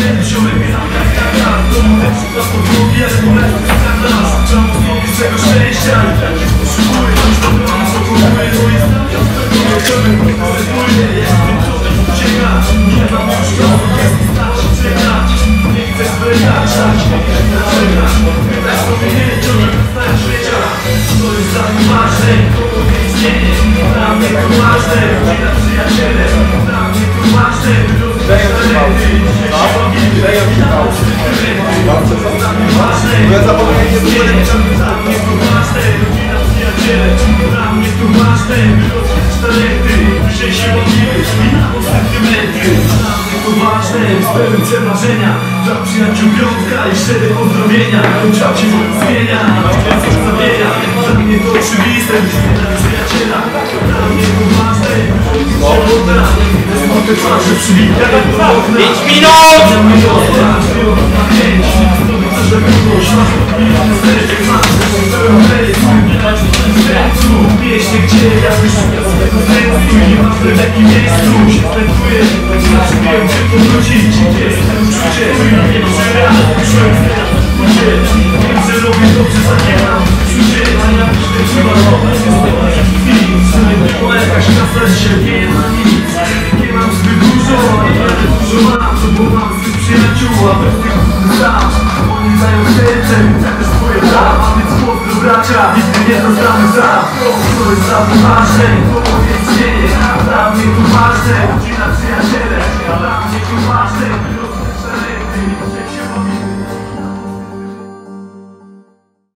ten ziomek Tam jak kaka, to mówię przykład podłogi Jak bolesny skandal Trzeba sobie swego szczęścia I takich poszukuję Choć dobro mam kochuje To jest tam ja wtedy Rezygnuję, jestem to ucieka Nie mam już czasu, jest starczy czekać Nie chcę zwlekać, tak nie chcę zaczekać Pytaj sobie nie, ciągle przestań życia To jest dla mnie ważne, to istnienie Dla mnie to ważne, rodzina, przyjaciele Dla mnie to ważne, by rozwijać dla to istnienie Dla mnie to ważne, rodzina, przyjaciele Dla mnie by rozwijać talenty Dzisiaj się bawimy, i na sentymenty Dla mnie to ważne, spełnię marzenia Dla przyjaciół piątka i szczere pozdrowienia Czas się zmienia, a tyle coś zamienia Dla mnie to oczywiste, wyśmienia przyjaciela Dla mnie to ważne, się odda 5 minut! Gdzie ja sensu I nieważne w jakim miejscu mam mam zbyt przyjaciół, a bez tych sam. Oni dają serce, ja też swoje prawa więc pozdro bracia, nigdy nie zostanę sam To jest ważne, to to ważne,